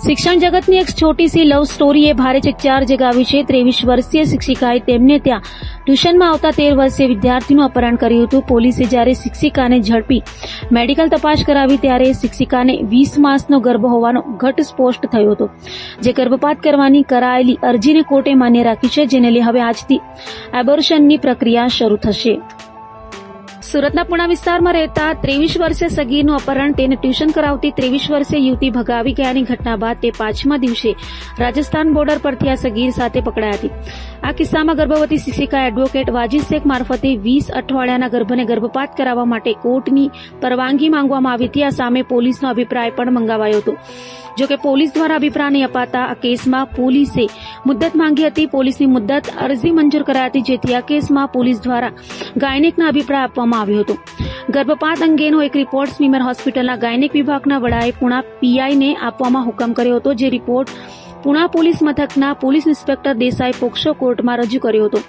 શિક્ષણ જગતની એક છોટી સી લવ સ્ટોરીએ ભારે ચકચાર જગાવી છે. ત્રેવીસ વર્ષીય શિક્ષિકાએ તેમને ત્યાં ટ્યુશનમાં આવતા તેર વર્ષીય વિદ્યાર્થીનું અપહરણ કર્યું હતું. પોલીસે જ્યારે શિક્ષિકાને ઝડપી મેડિકલ તપાસ કરાવી ત્યારે શિક્ષિકાને વીસ માસનો ગર્ભ હોવાનો ઘટ સ્પષ્ટ થયો હતો, જે ગર્ભપાત કરવાની કરાયેલી અરજીને કોર્ટે માન્ય રાખી છે, જેને લઈ હવે આજથી એબોર્શનની પ્રક્રિયા શરૂ થશે. સુરતના પુણા વિસ્તારમાં રહેતા ત્રેવીસ વર્ષે સગીરનું અપહરણ તેને ટ્યુશન કરાવતી ત્રેવીસ વર્ષે યુવતી ભગાવી ગયાની ઘટના બાદ તે પાંચમા દિવસે રાજસ્થાન બોર્ડર પરથી આ સગીર સાથે પકડાઈ હતી. આ કિસ્સામાં ગર્ભવતી શિક્ષિકા એડવોકેટ વાજીદ શેખ મારફતે વીસ અઠવાડિયાના ગર્ભને ગર્ભપાત કરાવવા માટે કોર્ટની પરવાનગી માંગવામાં આવી હતી. આ સામે પોલીસનો અભિપ્રાય પણ મંગાવાયો હતો. જોકે પોલીસ દ્વારા અભિપ્રાય નહીં અપાતા આ કેસમાં પોલીસે મુદ્દત માંગી હતી. પોલીસની મુદ્દત અરજી મંજૂર કરાઈ હતી, જેથી આ કેસમાં પોલીસ દ્વારા ગાયનેકના અભિપ્રાય આપવામાં આવ્યો હતો. ગર્ભપાત અંગેનો એક રિપોર્ટ સ્મીમર હોસ્પિટલના ગાયનિક વિભાગના વડાએ પુણા પીઆઈને આપવામાં હુકમ કર્યો હતો, જે રિપોર્ટ પુણા પોલીસ મથકના પોલીસ ઇન્સ્પેક્ટર દેસાઈ પોક્સો કોર્ટમાં રજૂ કર્યો હતો.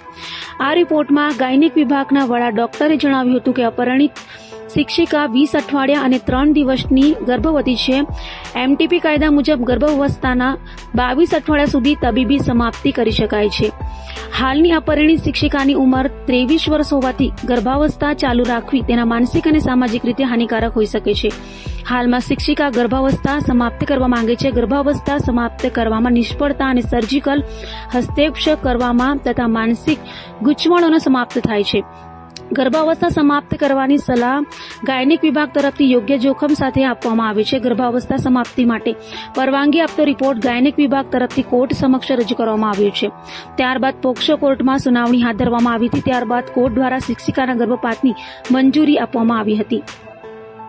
આ રિપોર્ટમાં ગાયનિક વિભાગના વડા ડોક્ટરે જણાવ્યું હતું કે અપરિણિત શિક્ષિકા વીસ અઠવાડિયા અને ત્રણ દિવસની ગર્ભવતી છે. એમટીપી કાયદા મુજબ ગર્ભાવસ્થાના બાવીસ અઠવાડિયા સુધી તબીબી સમાપ્તિ કરી શકાય છે. હાલની અપરિણિત શિક્ષિકાની ઉંમર ત્રેવીસ વર્ષ હોવાથી ગર્ભાવસ્થા ચાલુ રાખવી તેના માનસિક અને સામાજિક રીતે હાનિકારક હોઈ શકે છે. હાલમાં શિક્ષિકા ગર્ભાવસ્થા સમાપ્ત કરવા માંગે છે. ગર્ભાવસ્થા સમાપ્ત કરવામાં નિષ્ફળતા અને સર્જિકલ હસ્તેક્ષેપ કરવામાં તથા માનસિક ગૂંચવણોનો સમાપ્ત થાય છે. ગર્ભાવસ્થા સમાપ્ત કરવાની સલાહ ગાયનિક વિભાગ તરફથી યોગ્ય જોખમ સાથે આપવામાં આવે છે. ગર્ભાવસ્થા સમાપ્તિ માટે પરવાનગી આપતો રિપોર્ટ ગાયનિક વિભાગ તરફથી કોર્ટ સમક્ષ રજૂ કરવામાં આવ્યો છે. ત્યારબાદ પોક્સો કોર્ટમાં સુનાવણી હાથ ધરવામાં આવી હતી. ત્યારબાદ કોર્ટ દ્વારા શિક્ષિકાના ગર્ભપાતની મંજૂરી આપવામાં આવી હતી.